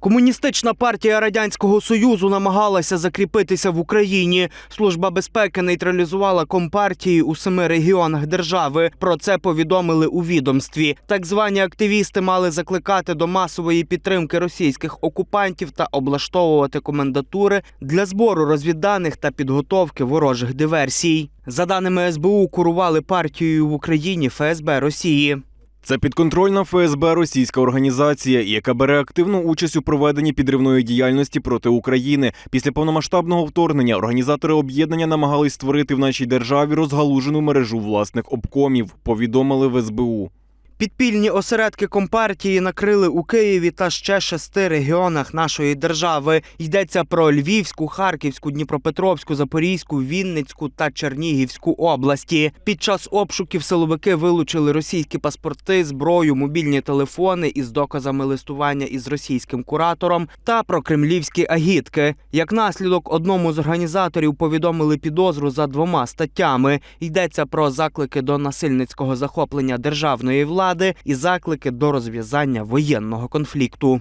Комуністична партія радянського союзу намагалася закріпитися в Україні. Служба безпеки нейтралізувала компартії у семи регіонах держави. Про це повідомили у відомстві. Так звані активісти мали закликати до масової підтримки російських окупантів та облаштовувати комендатури для збору розвідданих та підготовки ворожих диверсій. За даними СБУ, курували партією в Україні ФСБ Росії. Це підконтрольна ФСБ російська організація, яка бере активну участь у проведенні підривної діяльності проти України. Після повномасштабного вторгнення організатори об'єднання намагались створити в нашій державі розгалужену мережу власних обкомів. Повідомили в СБУ. Підпільні осередки компартії накрили у Києві та ще шести регіонах нашої держави. Йдеться про Львівську, Харківську, Дніпропетровську, Запорізьку, Вінницьку та Чернігівську області. Під час обшуків силовики вилучили російські паспорти, зброю, мобільні телефони із доказами листування із російським куратором та про кремлівські агітки. Як наслідок, одному з організаторів повідомили підозру за двома статтями. Йдеться про заклики до насильницького захоплення державної влади влади і заклики до розв'язання воєнного конфлікту.